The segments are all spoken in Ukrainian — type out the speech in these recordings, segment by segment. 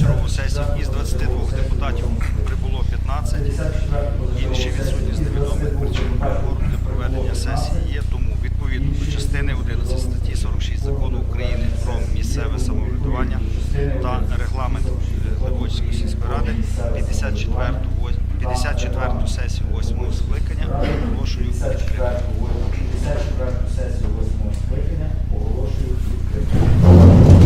чергову сесію із 22 депутатів прибуло 15, інші відсутні з невідомих причин форм для проведення сесії є. Тому відповідно до частини 11 статті 46 закону України про місцеве самоврядування та регламент е, Левочської сільської ради 54 54 сесію 8 скликання оголошую відкритою. 54 сесію 8 скликання оголошую відкритою.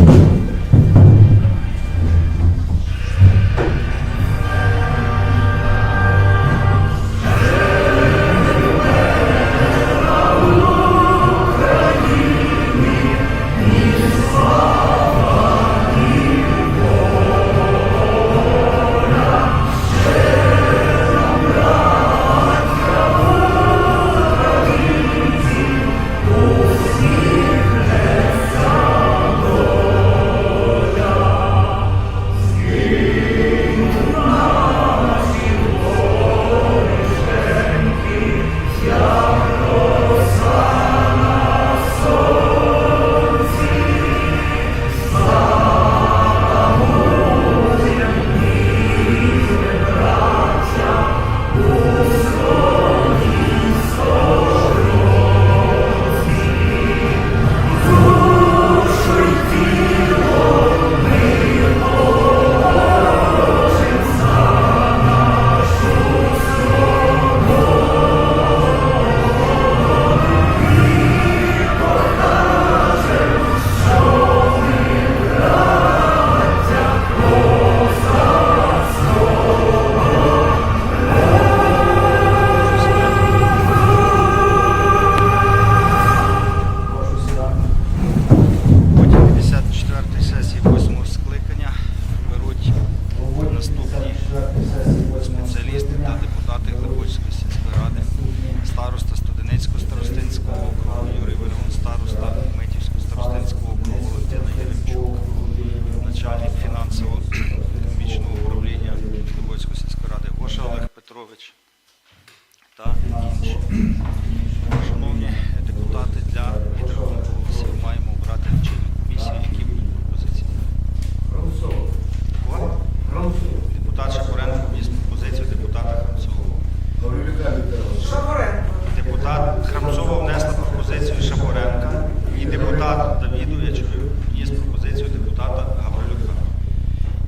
Дубцова внесла пропозицію Шапоренка і депутата Давіду, я чую, є пропозицію депутата Гаврилюка.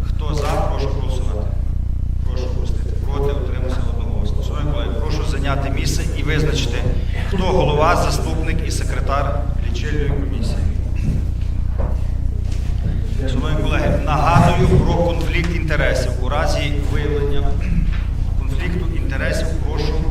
Хто за, прошу голосувати. Прошу пустити. Проти утримався одноголосно. Шановні колеги, прошу зайняти місце і визначити, хто голова, заступник і секретар лічильної комісії. Шановні колеги, нагадую про конфлікт інтересів. У разі виявлення конфлікту інтересів прошу.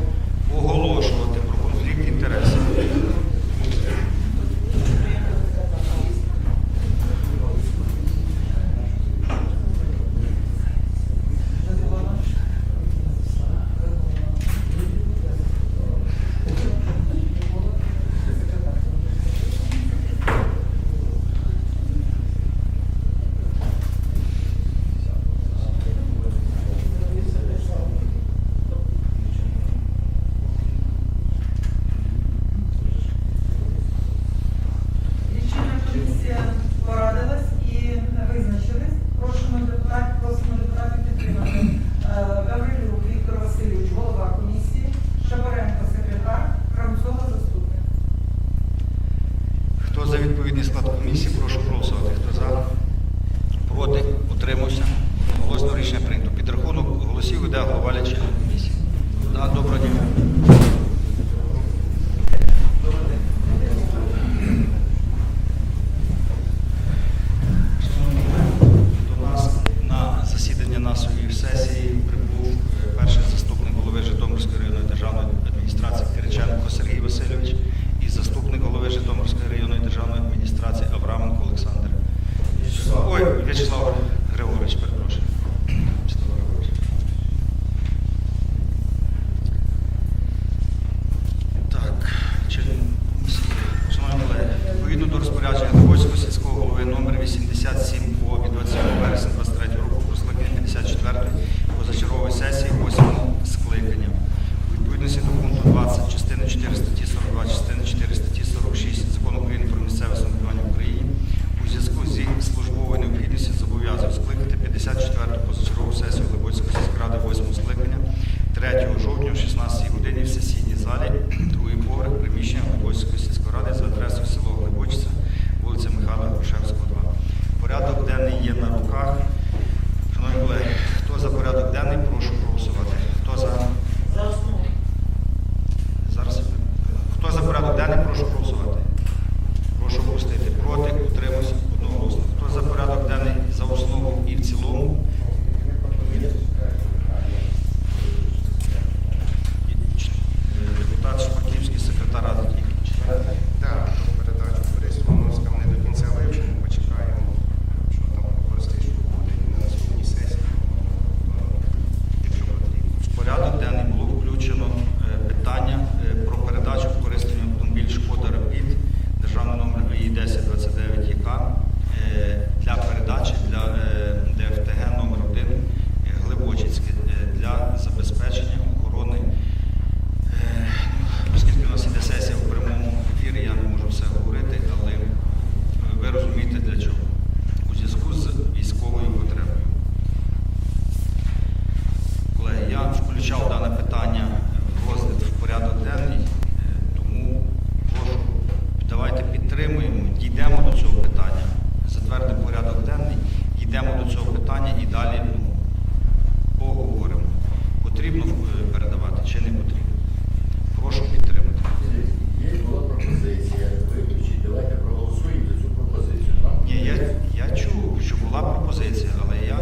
va propozicija, ale ja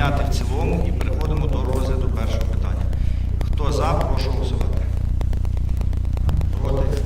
прийняти в цілому і переходимо до розгляду першого питання. Хто за, прошу голосувати. Проти?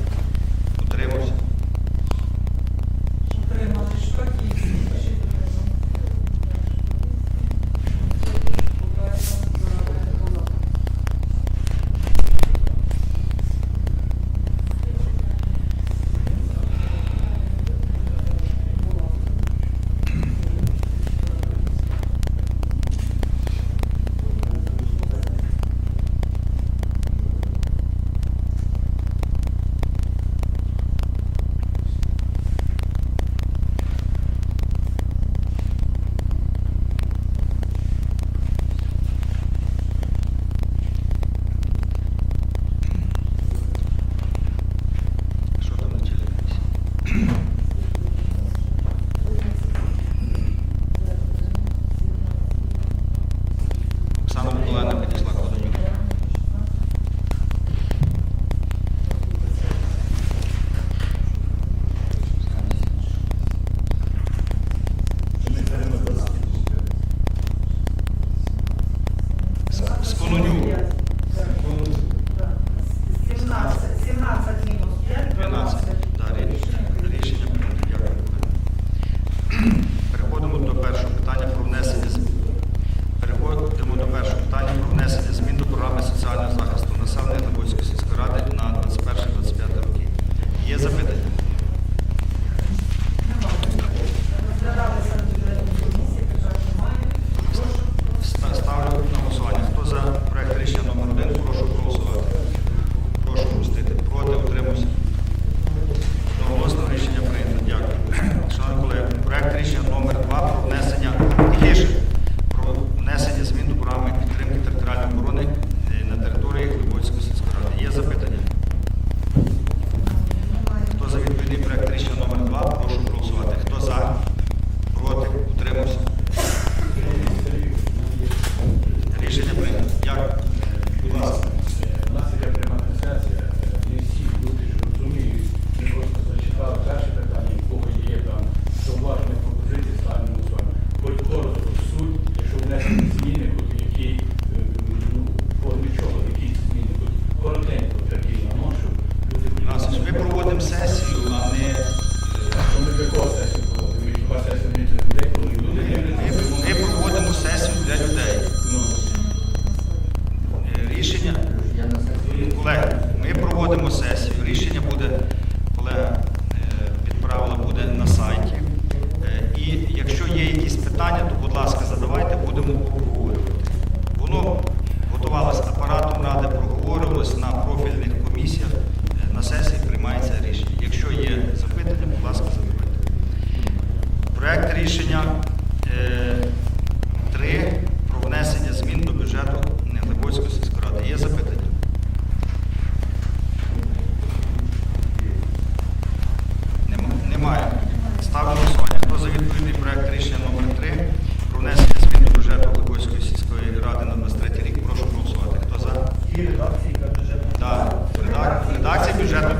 da.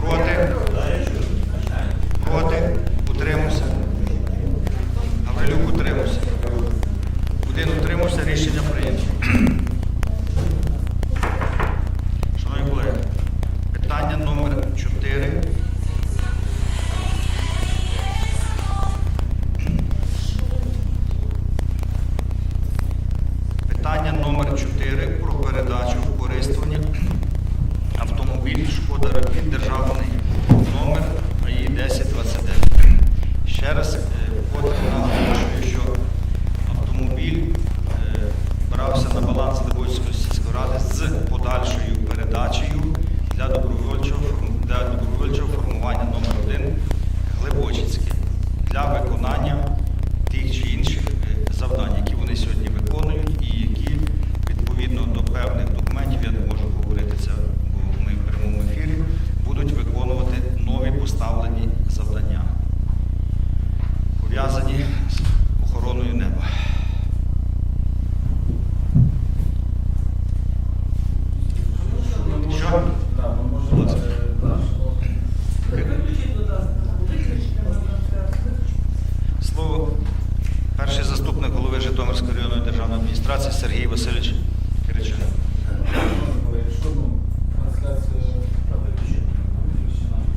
Prote.